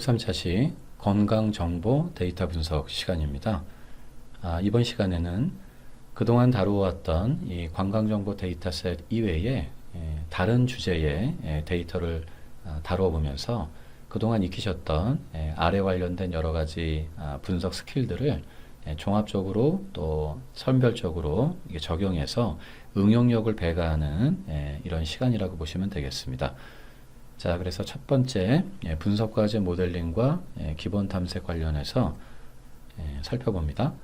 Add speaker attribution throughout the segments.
Speaker 1: 13차시 건강정보 데이터 분석 시간입니다. 아, 이번 시간에는 그동안 다루어왔던 이 관광정보 데이터셋 이외에 예, 다른 주제의 예, 데이터를 아, 다루어 보면서 그동안 익히셨던 예, 아래 관련된 여러 가지 아, 분석 스킬들을 예, 종합적으로 또 선별적으로 적용해서 응용력을 배가하는 예, 이런 시간이라고 보시면 되겠습니다. 자, 그래서 첫 번째 예, 분석 과제 모델링과 예, 기본 탐색 관련해서 예, 살펴봅니다.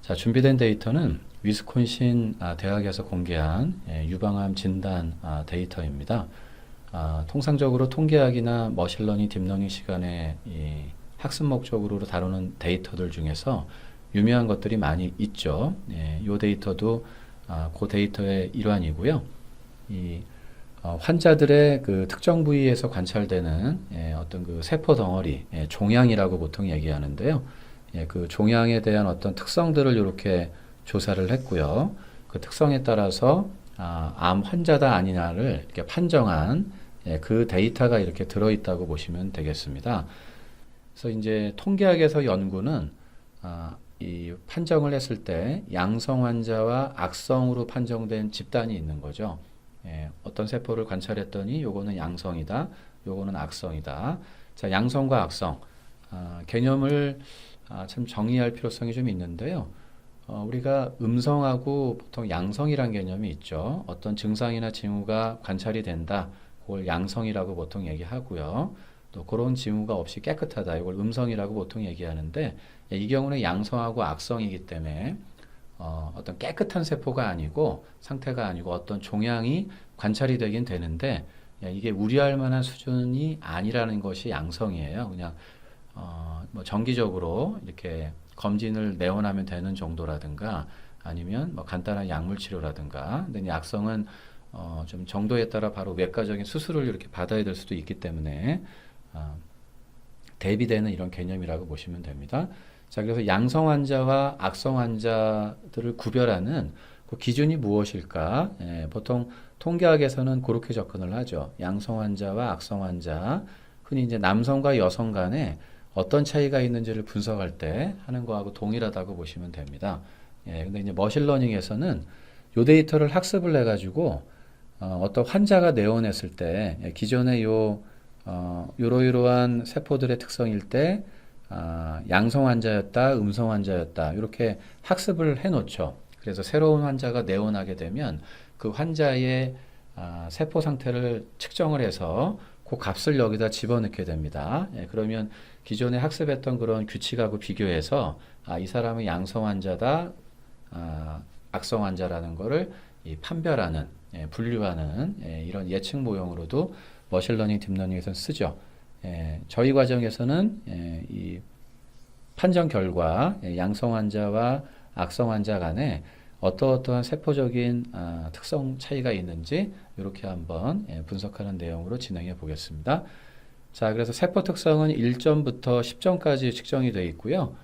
Speaker 1: 자, 준비된 데이터는 위스콘신 아, 대학에서 공개한 예, 유방암 진단 아, 데이터입니다. 아, 통상적으로 통계학이나 머신러닝, 딥러닝 시간에 이 학습 목적으로 다루는 데이터들 중에서 유명한 것들이 많이 있죠. 예, 이 데이터도 아, 그 데이터의 일환이고요. 이 어, 환자들의 그 특정 부위에서 관찰되는 예, 어떤 그 세포 덩어리, 예, 종양이라고 보통 얘기하는데요. 예, 그 종양에 대한 어떤 특성들을 이렇게 조사를 했고요. 그 특성에 따라서 아, 암 환자다 아니냐를 이렇게 판정한 예, 그 데이터가 이렇게 들어있다고 보시면 되겠습니다. 그래서 이제 통계학에서 연구는 아, 이 판정을 했을 때 양성 환자와 악성으로 판정된 집단이 있는 거죠. 예, 어떤 세포를 관찰했더니 요거는 양성이다, 요거는 악성이다. 자, 양성과 악성 아, 개념을 아, 참 정의할 필요성이 좀 있는데요. 어, 우리가 음성하고 보통 양성이란 개념이 있죠. 어떤 증상이나 징후가 관찰이 된다. 그걸 양성이라고 보통 얘기하고요. 또 그런 징후가 없이 깨끗하다. 이걸 음성이라고 보통 얘기하는데 예, 이 경우는 양성하고 악성이기 때문에 어, 어떤 깨끗한 세포가 아니고 상태가 아니고 어떤 종양이 관찰이 되긴 되는데 예, 이게 우려할 만한 수준이 아니라는 것이 양성이에요. 그냥 어, 뭐 정기적으로 이렇게 검진을 내원하면 되는 정도라든가 아니면 뭐 간단한 약물 치료라든가 근데 이 약성은 어, 좀 정도에 따라 바로 외과적인 수술을 이렇게 받아야 될 수도 있기 때문에 어, 대비되는 이런 개념이라고 보시면 됩니다. 자, 그래서 양성 환자와 악성 환자들을 구별하는 그 기준이 무엇일까? 예, 보통 통계학에서는 그렇게 접근을 하죠. 양성 환자와 악성 환자, 흔히 이제 남성과 여성 간에 어떤 차이가 있는지를 분석할 때 하는 거하고 동일하다고 보시면 됩니다. 예, 근데 이제 머신러닝에서는 요 데이터를 학습을 해가지고 어, 어떤 환자가 내원했을 때 예, 기존의 요 어, 요러이러한 세포들의 특성일 때 아, 양성 환자였다, 음성 환자였다 이렇게 학습을 해놓죠. 그래서 새로운 환자가 내원하게 되면 그 환자의 아, 세포 상태를 측정을 해서 그 값을 여기다 집어넣게 됩니다. 예, 그러면 기존에 학습했던 그런 규칙하고 비교해서 아, 이 사람은 양성 환자다, 아, 악성 환자라는 거를 이 판별하는, 예, 분류하는 예, 이런 예측 모형으로도 머신러닝, 딥러닝에서 쓰죠. 예, 저희 과정에서는 예, 이 판정 결과 예, 양성 환자와 악성 환자 간에 어떠어떠한 세포적인 아, 특성 차이가 있는지 이렇게 한번 예, 분석하는 내용으로 진행해 보겠습니다. 자, 그래서 세포 특성은 1점부터 10점까지 측정이 되어 있고요.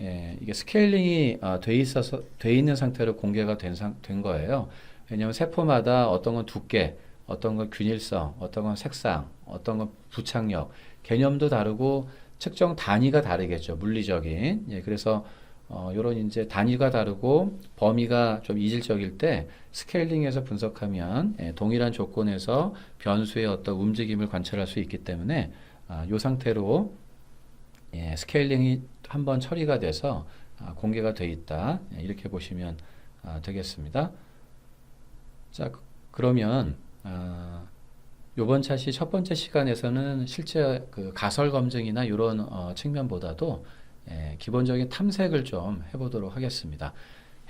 Speaker 1: 예, 이게 스케일링이 아, 돼 있어서 돼 있는 상태로 공개가 된, 상, 된 거예요. 왜냐하면 세포마다 어떤 건 두께, 어떤 건 균일성, 어떤 건 색상, 어떤 건 부착력, 개념도 다르고 측정 단위가 다르겠죠. 물리적인. 예, 그래서 어, 요런 이제 단위가 다르고 범위가 좀 이질적일 때 스케일링해서 분석하면 예, 동일한 조건에서 변수의 어떤 움직임을 관찰할 수 있기 때문에 아, 요 상태로 예, 스케일링이 한번 처리가 돼서 아, 공개가 돼 있다. 예, 이렇게 보시면 아, 되겠습니다. 자, 그- 그러면 아, 요번 차시 첫 번째 시간에서는 실제 그 가설 검증이나 이런 어, 측면보다도 예, 기본적인 탐색을 좀 해보도록 하겠습니다.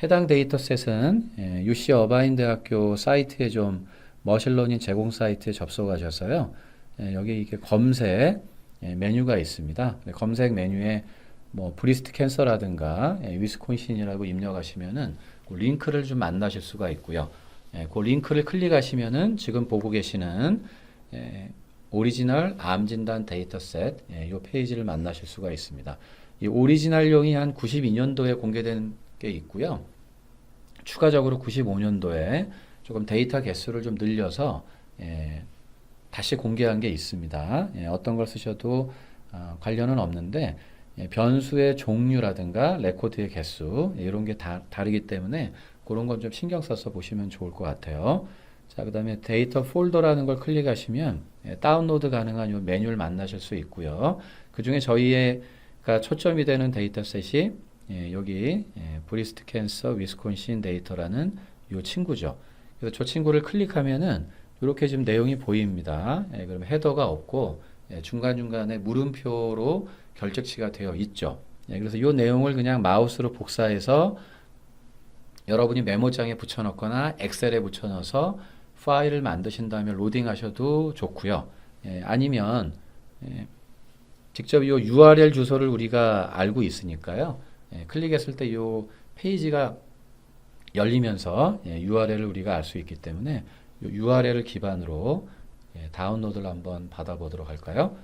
Speaker 1: 해당 데이터셋은 예, UC 어바인 대학교 사이트에 좀 머신러닝 제공 사이트에 접속하셔서요. 예, 여기 이게 검색 예, 메뉴가 있습니다. 네, 검색 메뉴에 뭐 브리스트 캔서라든가 예, 위스콘신이라고 입력하시면은 그 링크를 좀 만나실 수가 있고요. 예, 그 링크를 클릭하시면은 지금 보고 계시는 예, 오리지널 암 진단 데이터셋 예, 이 페이지를 만나실 수가 있습니다. 이 오리지널용이 한 92년도에 공개된 게 있고요. 추가적으로 95년도에 조금 데이터 개수를 좀 늘려서 예, 다시 공개한 게 있습니다. 예, 어떤 걸 쓰셔도 아, 관련은 없는데 예, 변수의 종류라든가 레코드의 개수 예, 이런 게 다 다르기 때문에 그런 건 좀 신경 써서 보시면 좋을 것 같아요. 자, 그 다음에 데이터 폴더라는 걸 클릭하시면 예, 다운로드 가능한 요 메뉴를 만나실 수 있고요. 그 중에 저희가 초점이 되는 데이터셋이 예, 여기 예, 브리스트 캔서 위스콘신 데이터라는 요 친구죠. 그래서 저 친구를 클릭하면은 이렇게 지금 내용이 보입니다. 예, 그러면 헤더가 없고 예, 중간중간에 물음표로 결정치가 되어 있죠. 예, 그래서 이 내용을 그냥 마우스로 복사해서 여러분이 메모장에 붙여넣거나 엑셀에 붙여넣어서 파일을 만드신 다음에 로딩하셔도 좋고요. 예, 아니면 예, 직접 이 URL 주소를 우리가 알고 있으니까요. 예, 클릭했을 때 이 페이지가 열리면서 예, URL을 우리가 알 수 있기 때문에 이 URL을 기반으로 예, 다운로드를 한번 받아보도록 할까요?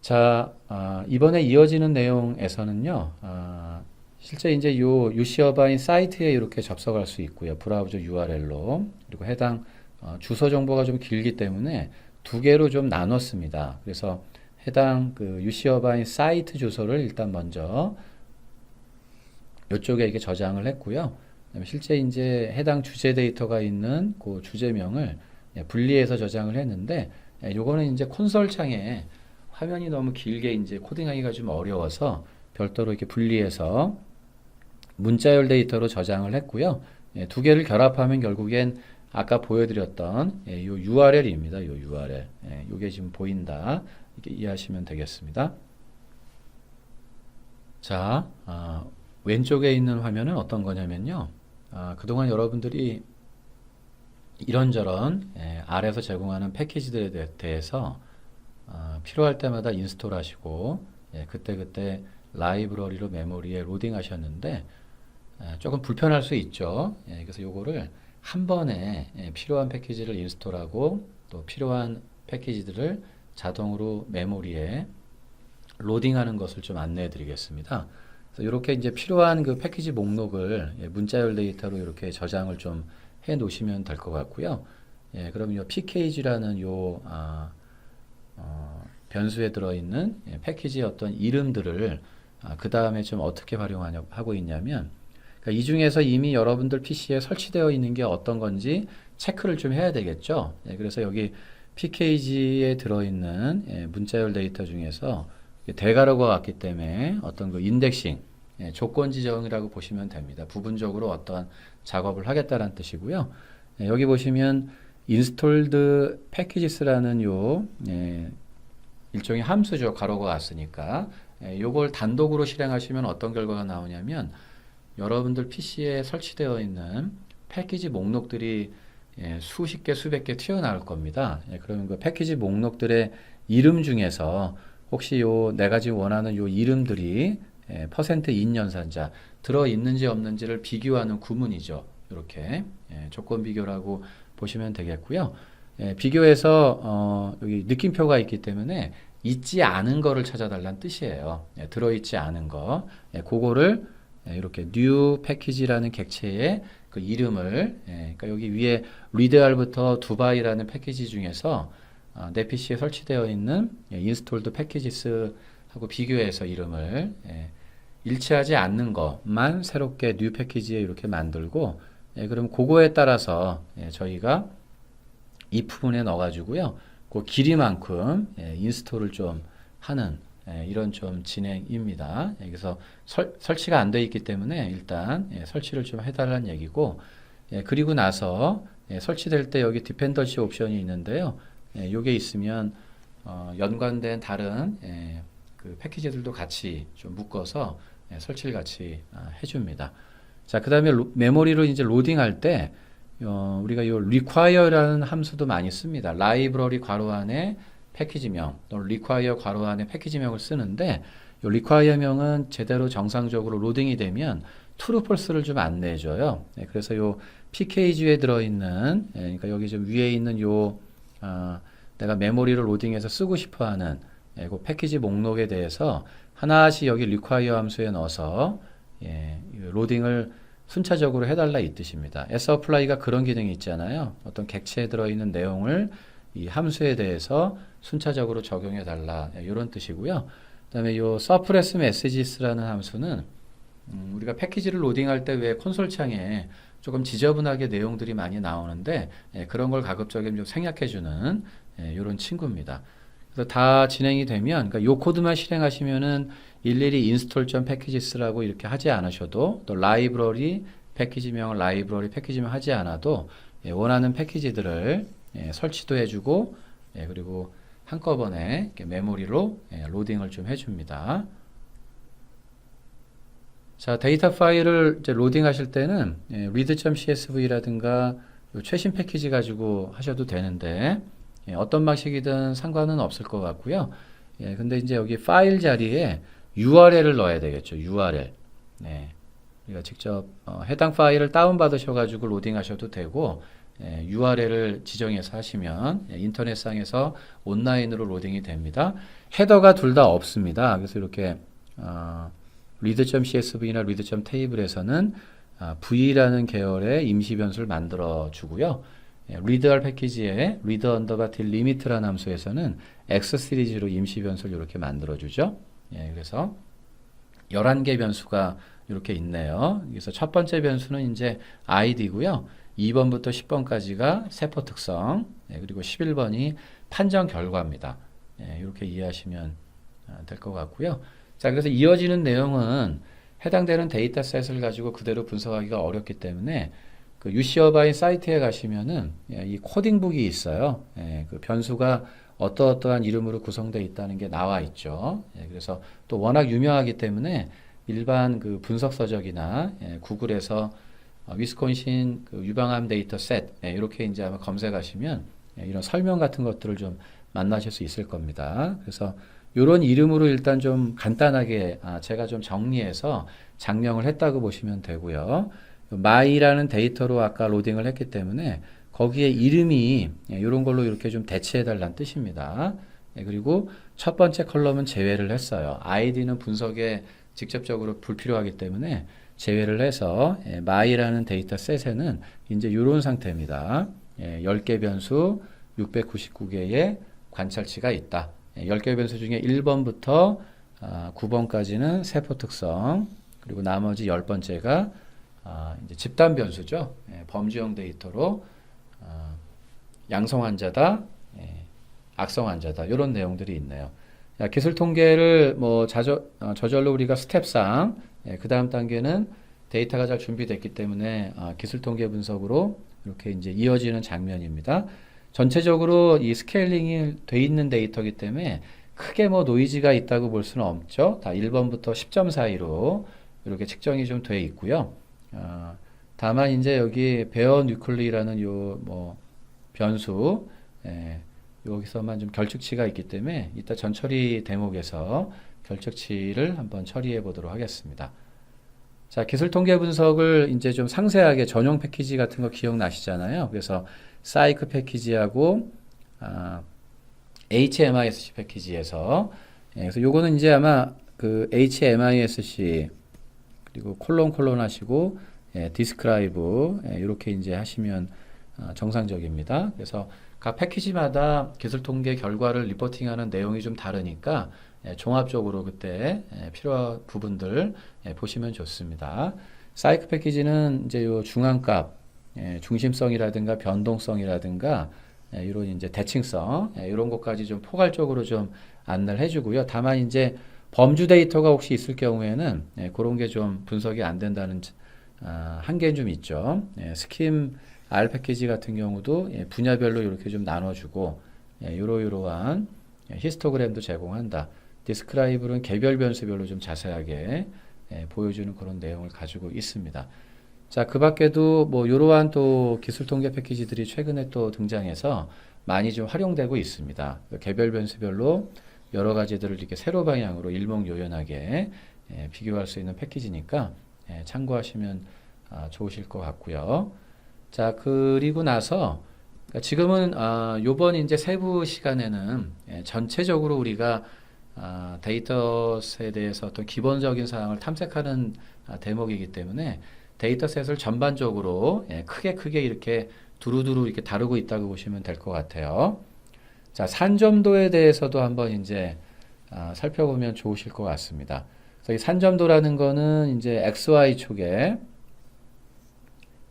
Speaker 1: 자, 아, 이번에 이어지는 내용에서는요, 아, 실제 이제 요 유시어바인 사이트에 이렇게 접속할 수 있고요. 브라우저 URL로. 그리고 해당 어, 주소 정보가 좀 길기 때문에 두 개로 좀 나눴습니다. 그래서 해당 그 유시어바인 사이트 주소를 일단 먼저 이쪽에 이렇게 저장을 했고요. 실제 이제 해당 주제 데이터가 있는 그 주제명을 예, 분리해서 저장을 했는데 예, 요거는 이제 콘솔 창에 화면이 너무 길게 이제 코딩하기가 좀 어려워서 별도로 이렇게 분리해서 문자열 데이터로 저장을 했고요. 예, 두 개를 결합하면 결국엔 아까 보여드렸던 예, 요 URL입니다. 요 URL. 예, 요게 지금 보인다. 이렇게 이해하시면 되겠습니다. 자, 아, 왼쪽에 있는 화면은 어떤 거냐면요. 아, 그동안 여러분들이 이런저런 예, 아래에서 제공하는 패키지들에 대- 대해서 아, 필요할 때마다 인스톨 하시고 예, 그때그때 라이브러리로 메모리에 로딩 하셨는데 예, 조금 불편할 수 있죠. 예, 그래서 요거를 한 번에 예, 필요한 패키지를 인스톨하고 또 필요한 패키지들을 자동으로 메모리에 로딩하는 것을 좀 안내해 드리겠습니다. 이렇게 이제 필요한 그 패키지 목록을 예, 문자열 데이터로 이렇게 저장을 좀 해 놓으시면 될 것 같고요. 예, 그럼 요 pkg라는 요 아, 어, 변수에 들어있는 예, 패키지의 어떤 이름들을 아, 그 다음에 좀 어떻게 활용하냐 하고 있냐면 그러니까 이 중에서 이미 여러분들 PC에 설치되어 있는 게 어떤 건지 체크를 좀 해야 되겠죠. 예, 그래서 여기 pkg에 들어있는 예, 문자열 데이터 중에서 대괄호가 왔기 때문에 어떤 그 인덱싱 예, 조건 지정이라고 보시면 됩니다. 부분적으로 어떠한 작업을 하겠다는 뜻이고요. 예, 여기 보시면 installed packages라는 요 예, 일종의 함수죠. 괄호가 왔으니까 예, 요걸 단독으로 실행하시면 어떤 결과가 나오냐면 여러분들 PC에 설치되어 있는 패키지 목록들이 예, 수십 개, 수백 개 튀어나올 겁니다. 예, 그러면 그 패키지 목록들의 이름 중에서 혹시 요 내가 지금 원하는 요 이름들이 예, 퍼센트 인연산자 들어 있는지 없는지를 비교하는 구문이죠. 이렇게 예, 조건 비교라고 보시면 되겠고요. 예, 비교해서 어, 여기 느낌표가 있기 때문에 있지 않은 거를 찾아달라는 뜻이에요. 예, 들어있지 않은 거. 예, 그거를 예, 이렇게 new package라는 객체의 그 이름을 예, 그러니까 여기 위에 리드알부터 두바이라는 패키지 중에서 어, 내 PC에 설치되어 있는 예, installed packages하고 비교해서 이름을 예, 일치하지 않는 것만 새롭게 new package에 이렇게 만들고 예, 그럼 그거에 따라서 예, 저희가 이 부분에 넣어가지고요. 그 길이만큼 예, 인스톨을 좀 하는 예, 이런 좀 진행입니다. 예, 그래서 설, 설치가 안 돼 있기 때문에 일단 예, 설치를 좀 해달라는 얘기고 예, 그리고 나서 예, 설치될 때 여기 디펜던시 옵션이 있는데요. 예, 요게 있으면 어, 연관된 다른 예, 그 패키지들도 같이 좀 묶어서 예, 설치를 같이 아, 해줍니다. 자, 그 다음에 메모리로 이제 로딩할 때 어, 우리가 이 require라는 함수도 많이 씁니다. 라이브러리 괄호 안에 패키지명 또는 require 괄호 안에 패키지명을 쓰는데 이 require명은 제대로 정상적으로 로딩이 되면 true false를 좀 안내해 줘요. 네, 그래서 요 pkg에 들어있는 예, 그러니까 여기 좀 위에 있는 요 아, 내가 메모리를 로딩해서 쓰고 싶어하는 예, 그 패키지 목록에 대해서 하나씩 여기 require 함수에 넣어서 예, 이 로딩을 순차적으로 해달라 이 뜻입니다. sapply가 그런 기능이 있잖아요. 어떤 객체에 들어있는 내용을 이 함수에 대해서 순차적으로 적용해 달라 이런 뜻이고요. 그다음에 요 서프레스 메시지스라는 함수는 음, 우리가 패키지를 로딩할 때 왜 콘솔 창에 조금 지저분하게 내용들이 많이 나오는데 예, 그런 걸 가급적이면 좀 생략해주는 예, 이런 친구입니다. 그래서 다 진행이 되면 그러니까 요 코드만 실행하시면은 일일이 인스톨 패키지스라고 이렇게 하지 않으셔도 또 라이브러리 패키지명을 라이브러리 패키지명 하지 않아도 예, 원하는 패키지들을 예, 설치도 해주고 예, 그리고 한꺼번에 메모리로 예, 로딩을 좀 해줍니다. 자, 데이터 파일을 로딩하실 때는 예, read.csv라든가 요 최신 패키지 가지고 하셔도 되는데 예, 어떤 방식이든 상관은 없을 것 같고요. 예, 근데 이제 여기 파일 자리에 URL을 넣어야 되겠죠. URL. 네. 우리가 직접 어, 해당 파일을 다운 받으셔 가지고 로딩하셔도 되고 예, URL을 지정해서 하시면 예, 인터넷상에서 온라인으로 로딩이 됩니다. 헤더가 둘 다 없습니다. 그래서 이렇게 어, read.csv나 read.table에서는 아, v라는 계열의 임시 변수를 만들어 주고요. 예, read할 패키지에 read underbar till limit라는 함수에서는 x 시리즈로 임시 변수를 이렇게 만들어 주죠. 예, 그래서 11개 변수가 이렇게 있네요. 그래서 첫 번째 변수는 이제 id고요. 2번부터 10번까지가 세포 특성, 예, 그리고 11번이 판정 결과입니다. 예, 이렇게 이해하시면 될 것 같고요. 자, 그래서 이어지는 내용은 해당되는 데이터셋을 가지고 그대로 분석하기가 어렵기 때문에 그 유시어바인 사이트에 가시면은 예, 이 코딩북이 있어요. 예, 그 변수가 어떠어떠한 이름으로 구성되어 있다는 게 나와 있죠. 예, 그래서 또 워낙 유명하기 때문에 일반 그 분석 서적이나 예, 구글에서 어, 위스콘신 그 유방암 데이터셋 예, 이렇게 이제 아마 검색하시면 예, 이런 설명 같은 것들을 좀 만나실 수 있을 겁니다. 그래서 이런 이름으로 일단 좀 간단하게 아, 제가 좀 정리해서 장명을 했다고 보시면 되고요. 마이라는 데이터로 아까 로딩을 했기 때문에 거기에 이름이 이런 걸로 이렇게 좀 대체해 달라는 뜻입니다. 예, 그리고 첫 번째 컬럼은 제외를 했어요. 아이디는 분석에 직접적으로 불필요하기 때문에 제외를 해서 예, 마이라는 데이터 셋에는 이제 이런 상태입니다. 예, 10개 변수 699개의 관찰치가 있다. 예, 10개 변수 중에 1번부터 아, 9번까지는 세포 특성, 그리고 나머지 10번째가 아, 이제 집단 변수죠. 예, 범주형 데이터로 아, 양성 환자다, 예, 악성 환자다 이런 내용들이 있네요. 자, 기술 통계를 뭐 자저, 어, 저절로 우리가 스텝상 예, 그 다음 단계는 데이터가 잘 준비됐기 때문에 아, 기술 통계 분석으로 이렇게 이제 이어지는 장면입니다. 전체적으로 이 스케일링이 돼 있는 데이터이기 때문에 크게 뭐 노이즈가 있다고 볼 수는 없죠. 다 1번부터 10점 사이로 이렇게 측정이 좀 돼 있고요. 어, 다만 이제 여기 베어 뉴클리라는 요 뭐 변수 예, 여기서만 좀 결측치가 있기 때문에 이따 전처리 대목에서 결측치를 한번 처리해 보도록 하겠습니다. 자, 기술 통계 분석을 이제 좀 상세하게 전용 패키지 같은 거 기억나시잖아요. 그래서 사이크 패키지하고 아, HMISC 패키지에서 예, 그래서 요거는 이제 아마 그 HMISC 그리고 콜론 콜론 하시고 예, 디스크라이브 예, 이렇게 이제 하시면 어, 정상적입니다. 그래서 각 패키지마다 기술 통계 결과를 리포팅하는 내용이 좀 다르니까 예, 종합적으로 그때 예, 필요한 부분들 예, 보시면 좋습니다. 사이크 패키지는 이제 요 중앙값, 예, 중심성이라든가 변동성이라든가 예, 이런 이제 대칭성 예, 이런 것까지 좀 포괄적으로 좀 안내를 해주고요. 다만 이제 범주 데이터가 혹시 있을 경우에는 예, 그런 게 좀 분석이 안 된다는 아, 한계는 좀 있죠. 예, 스킴 R 패키지 같은 경우도 예, 분야별로 이렇게 좀 나눠주고 예, 요러요러한 예, 히스토그램도 제공한다. 디스크라이브는 개별 변수별로 좀 자세하게 예, 보여주는 그런 내용을 가지고 있습니다. 자, 그 밖에도 뭐 이러한 또 기술 통계 패키지들이 최근에 또 등장해서 많이 좀 활용되고 있습니다. 그 개별 변수별로 여러 가지들을 이렇게 세로 방향으로 일목요연하게 예, 비교할 수 있는 패키지니까 예, 참고하시면 아, 좋으실 것 같고요. 자, 그리고 나서 그러니까 지금은 아, 요번 이제 세부 시간에는 예, 전체적으로 우리가 아, 데이터셋에 대해서 어떤 기본적인 사항을 탐색하는 아, 대목이기 때문에 데이터셋을 전반적으로 예, 크게 크게 이렇게 두루두루 이렇게 다루고 있다고 보시면 될 것 같아요. 자, 산점도에 대해서도 한번 이제 아, 살펴보면 좋으실 것 같습니다. 그래서 이 산점도라는 거는 이제 XY 축에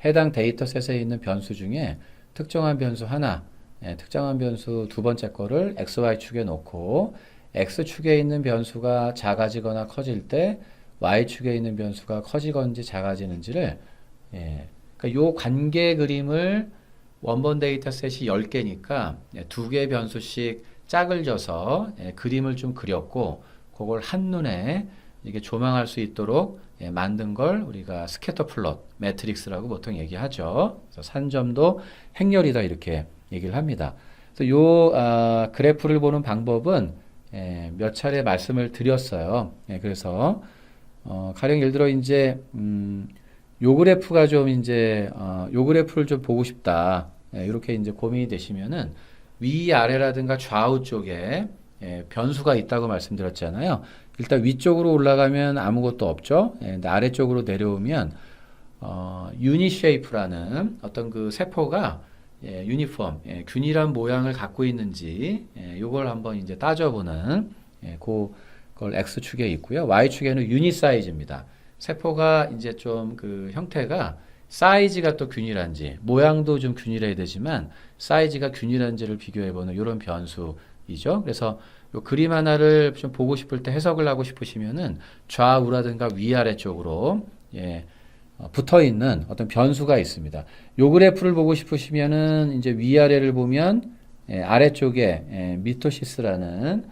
Speaker 1: 해당 데이터셋에 있는 변수 중에 특정한 변수 하나, 예, 특정한 변수 두 번째 거를 XY 축에 놓고 X축에 있는 변수가 작아지거나 커질 때 Y축에 있는 변수가 커지건지 작아지는지를 예, 그러니까 요 관계 그림을 원본 데이터셋이 10개니까 두 개의 변수씩 짝을 져서 예, 그림을 좀 그렸고 그걸 한눈에 이게 조망할 수 있도록 예, 만든 걸 우리가 스캐터 플롯 매트릭스라고 보통 얘기하죠. 그래서 산점도 행렬이다 이렇게 얘기를 합니다. 그래서 요 아, 그래프를 보는 방법은 예, 몇 차례 말씀을 드렸어요. 예, 그래서 어, 가령 예를 들어 이제 음, 요 그래프가 좀 이제 어, 요 그래프를 좀 보고 싶다. 예, 이렇게 이제 고민이 되시면은 위 아래라든가 좌우 쪽에 예, 변수가 있다고 말씀드렸잖아요. 일단 위쪽으로 올라가면 아무것도 없죠. 예, 근데 아래쪽으로 내려오면 어, 유니 쉐이프라는 어떤 그 세포가 예, 유니폼, 예, 균일한 모양을 갖고 있는지 예, 요걸 한번 이제 따져보는 예, 그걸 x축에 있고요. y축에는 유니 사이즈입니다. 세포가 이제 좀 그 형태가 사이즈가 또 균일한지 모양도 좀 균일해야 되지만 사이즈가 균일한지를 비교해보는 이런 변수이죠. 그래서 요 그림 하나를 좀 보고 싶을 때 해석을 하고 싶으시면은 좌우라든가 위아래 쪽으로 예, 어, 붙어 있는 어떤 변수가 있습니다. 요 그래프를 보고 싶으시면은 이제 위아래를 보면 예, 아래쪽에 예, 미토시스라는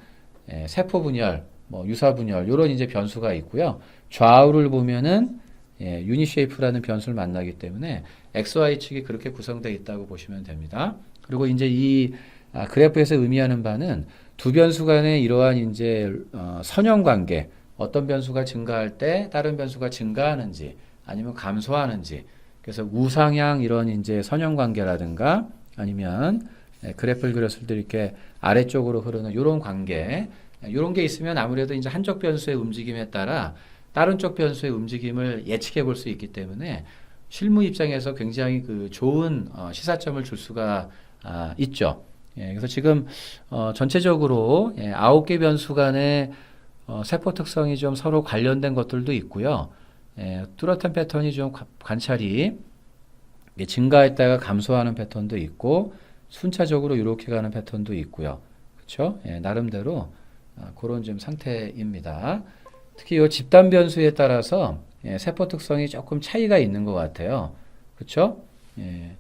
Speaker 1: 예, 세포 분열, 뭐 유사 분열 요런 이제 변수가 있고요. 좌우를 보면은 예, 유니쉐이프라는 변수를 만나기 때문에 XY 측이 그렇게 구성되어 있다고 보시면 됩니다. 그리고 이제 이 아, 그래프에서 의미하는 바는 두 변수 간의 이러한 이제 어, 선형 관계, 어떤 변수가 증가할 때 다른 변수가 증가하는지 아니면 감소하는지, 그래서 우상향 이런 이제 선형 관계라든가 아니면 예, 그래프를 그렸을 때 이렇게 아래쪽으로 흐르는 이런 관계, 이런 게 있으면 아무래도 이제 한쪽 변수의 움직임에 따라 다른 쪽 변수의 움직임을 예측해 볼 수 있기 때문에 실무 입장에서 굉장히 그 좋은 어, 시사점을 줄 수가 아, 있죠. 예, 그래서 지금 어, 전체적으로 예, 아홉 개 변수 간의 어, 세포 특성이 좀 서로 관련된 것들도 있고요. 예, 뚜렷한 패턴이 좀 관- 관찰이 증가했다가 감소하는 패턴도 있고 순차적으로 이렇게 가는 패턴도 있고요. 그렇죠? 예, 나름대로 아, 그런 좀 상태입니다. 특히 이 집단 변수에 따라서 예, 세포 특성이 조금 차이가 있는 것 같아요. 그렇죠? 예,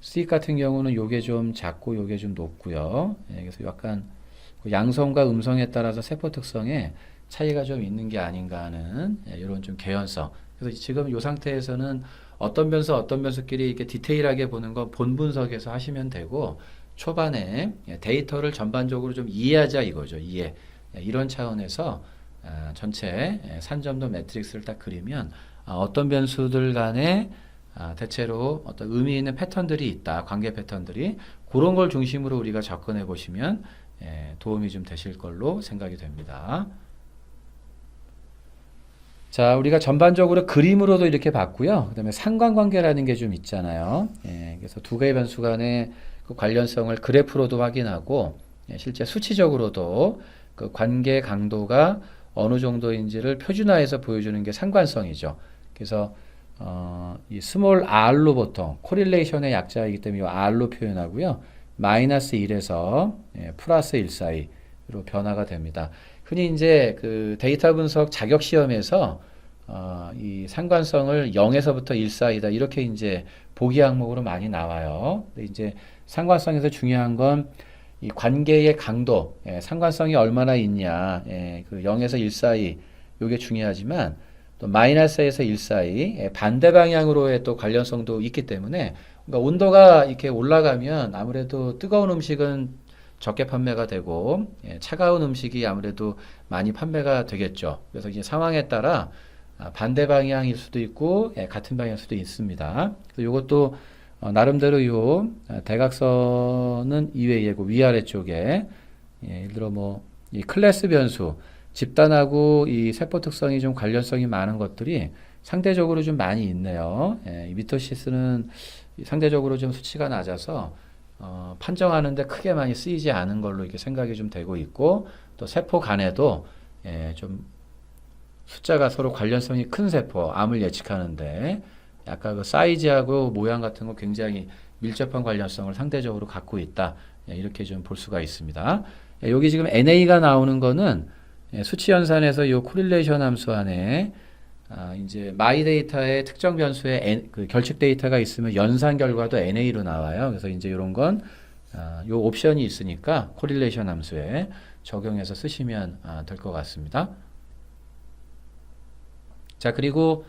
Speaker 1: C 같은 경우는 요게 좀 작고 요게 좀 높고요. 예, 그래서 약간 그 양성과 음성에 따라서 세포 특성에 차이가 좀 있는 게 아닌가 하는 예, 이런 좀 개연성. 그래서 지금 이 상태에서는 어떤 변수 어떤 변수끼리 이렇게 디테일하게 보는 건 본 분석에서 하시면 되고 초반에 예, 데이터를 전반적으로 좀 이해하자 이거죠. 이해. 예, 이런 차원에서 아, 전체 예, 산점도 매트릭스를 딱 그리면 아, 어떤 변수들 간에 아, 대체로 어떤 의미 있는 패턴들이 있다. 관계 패턴들이 그런 걸 중심으로 우리가 접근해 보시면 예, 도움이 좀 되실 걸로 생각이 됩니다. 자, 우리가 전반적으로 그림으로도 이렇게 봤고요. 그 다음에 상관관계라는 게 좀 있잖아요. 예, 그래서 두 개의 변수 간의 그 관련성을 그래프로도 확인하고 예, 실제 수치적으로도 그 관계 강도가 어느 정도인지를 표준화해서 보여주는 게 상관성이죠. 그래서 어, 이 스몰 r로 보통 코릴레이션의 약자이기 때문에 이 r로 표현하고요. 마이너스 1에서 예, 플러스 1 사이로 변화가 됩니다. 흔히 이제 그 데이터 분석 자격 시험에서 어, 이 상관성을 0에서부터 1 사이다 이렇게 이제 보기 항목으로 많이 나와요. 근데 이제 상관성에서 중요한 건 이 관계의 강도, 예, 상관성이 얼마나 있냐, 예, 그 0에서 1 사이 요게 중요하지만 또 마이너스에서 1 사이 예, 반대 방향으로의 또 관련성도 있기 때문에 그러니까 온도가 이렇게 올라가면 아무래도 뜨거운 음식은 적게 판매가 되고 예, 차가운 음식이 아무래도 많이 판매가 되겠죠. 그래서 이제 상황에 따라 아, 반대 방향일 수도 있고 예, 같은 방향일 수도 있습니다. 그래서 이것도 어, 나름대로 요 아, 대각선은 이외이고 위아래 쪽에 예, 예를 들어 뭐 이 클래스 변수 집단하고 이 세포 특성이 좀 관련성이 많은 것들이 상대적으로 좀 많이 있네요. 예, 이 미토시스는 상대적으로 좀 수치가 낮아서 어, 판정하는데 크게 많이 쓰이지 않은 걸로 이렇게 생각이 좀 되고 있고 또 세포 간에도 예, 좀 숫자가 서로 관련성이 큰 세포, 암을 예측하는데 약간 그 사이즈하고 모양 같은 거 굉장히 밀접한 관련성을 상대적으로 갖고 있다. 예, 이렇게 좀 볼 수가 있습니다. 예, 여기 지금 NA가 나오는 거는 예, 수치 연산에서 이 코릴레이션 함수 안에 아, 이제 마이 데이터의 특정 변수에 N, 그 결측 데이터가 있으면 연산 결과도 NA로 나와요. 그래서 이제 이런 건 아, 요 옵션이 있으니까 코릴레이션 함수에 적용해서 쓰시면 아, 될것 같습니다. 자, 그리고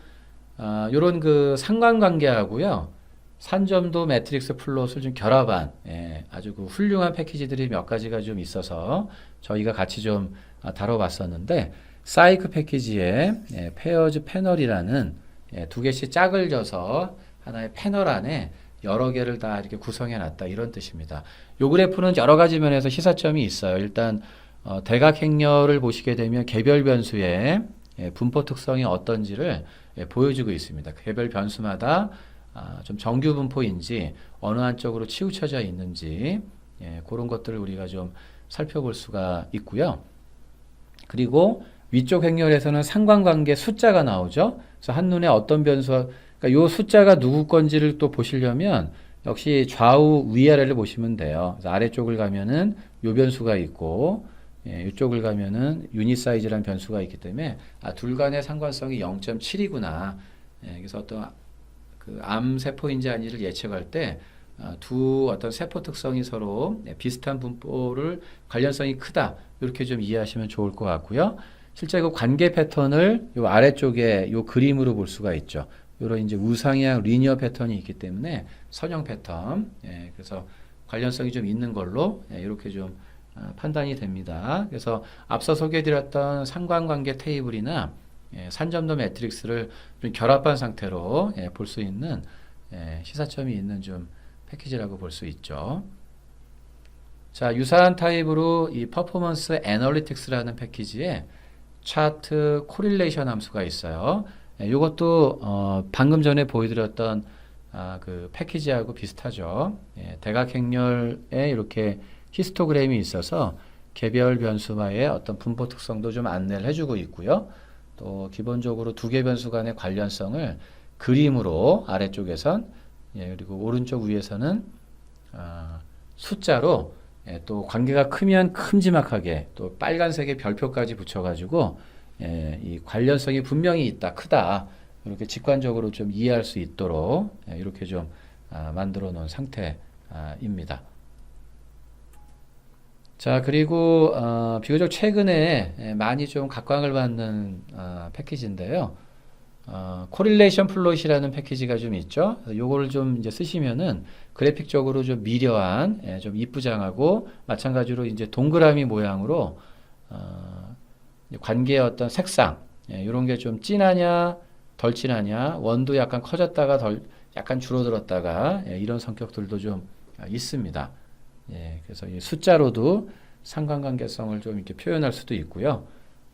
Speaker 1: 아, 요런 그 상관관계하고요. 산점도 매트릭스 플롯을 좀 결합한 예, 아주 그 훌륭한 패키지들이 몇 가지가 좀 있어서 저희가 같이 좀 아, 다뤄봤었는데 사이크 패키지에 예, 페어즈 패널이라는 예, 두 개씩 짝을 져서 하나의 패널 안에 여러 개를 다 이렇게 구성해 놨다 이런 뜻입니다. 요 그래프는 여러 가지 면에서 시사점이 있어요. 일단 어, 대각 행렬을 보시게 되면 개별 변수의 예, 분포 특성이 어떤지를 예, 보여주고 있습니다. 개별 변수마다 아, 좀 정규 분포인지 어느 한쪽으로 치우쳐져 있는지 예, 그런 것들을 우리가 좀 살펴볼 수가 있고요. 그리고 위쪽 행렬에서는 상관관계 숫자가 나오죠. 그래서 한눈에 어떤 변수와 그러니까 요 숫자가 누구 건지를 또 보시려면 역시 좌우 위아래를 보시면 돼요. 그래서 아래쪽을 가면은 요 변수가 있고 예, 이쪽을 가면은 유닛 사이즈라는 변수가 있기 때문에 아, 둘 간의 상관성이 0.7이구나. 예, 그래서 어떤 그 암 세포인지 아닌지를 예측할 때 아, 두 어떤 세포 특성이 서로 네, 비슷한 분포를 관련성이 크다 이렇게 좀 이해하시면 좋을 것 같고요. 실제 그 관계 패턴을 요 아래쪽에 요 그림으로 볼 수가 있죠. 요런 이제 우상향 리니어 패턴이 있기 때문에 선형 패턴. 예, 그래서 관련성이 좀 있는 걸로 예, 이렇게 좀 아, 판단이 됩니다. 그래서 앞서 소개해드렸던 상관관계 테이블이나 예, 산점도 매트릭스를 좀 결합한 상태로 예, 볼 수 있는 예, 시사점이 있는 좀 패키지라고 볼 수 있죠. 자, 유사한 타입으로 이 퍼포먼스 애널리틱스라는 패키지에 차트 코릴레이션 함수가 있어요. 예, 이것도 어, 방금 전에 보여드렸던 아, 그 패키지하고 비슷하죠. 예, 대각행렬에 이렇게 히스토그램이 있어서 개별 변수와의 어떤 분포 특성도 좀 안내를 해주고 있고요. 또 기본적으로 두 개 변수 간의 관련성을 그림으로 아래쪽에선 예, 그리고 오른쪽 위에서는 아, 숫자로 예, 또 관계가 크면 큼지막하게 또 빨간색의 별표까지 붙여가지고 예, 이 관련성이 분명히 있다 크다 이렇게 직관적으로 좀 이해할 수 있도록 예, 이렇게 좀 아, 만들어 놓은 상태입니다. 자 그리고 어, 비교적 최근에 예, 많이 좀 각광을 받는 어, 패키지인데요. 어, 코릴레이션 플롯이라는 패키지가 좀 있죠. 요거를 좀 이제 쓰시면은 그래픽적으로 좀 미려한, 예, 좀 이쁘장하고 마찬가지로 이제 동그라미 모양으로 어, 관계의 어떤 색상 예, 이런 게 좀 진하냐 덜 진하냐 원도 약간 커졌다가 덜 약간 줄어들었다가 예, 이런 성격들도 좀 아, 있습니다. 예, 그래서 이 숫자로도 상관관계성을 좀 이렇게 표현할 수도 있고요.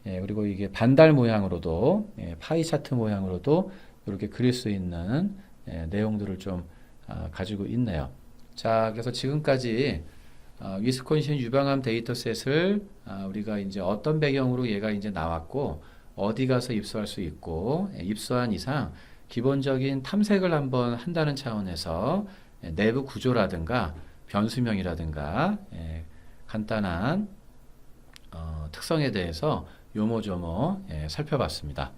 Speaker 1: 예, 그리고 이게 반달 모양으로도 예, 파이 차트 모양으로도 이렇게 그릴 수 있는 예, 내용들을 좀 아, 가지고 있네요. 자, 그래서 지금까지 아, 위스콘신 유방암 데이터셋을 아, 우리가 이제 어떤 배경으로 얘가 이제 나왔고 어디 가서 입수할 수 있고 예, 입수한 이상 기본적인 탐색을 한번 한다는 차원에서 예, 내부 구조라든가 변수명이라든가 예, 간단한 어, 특성에 대해서 요모조모 예, 살펴봤습니다.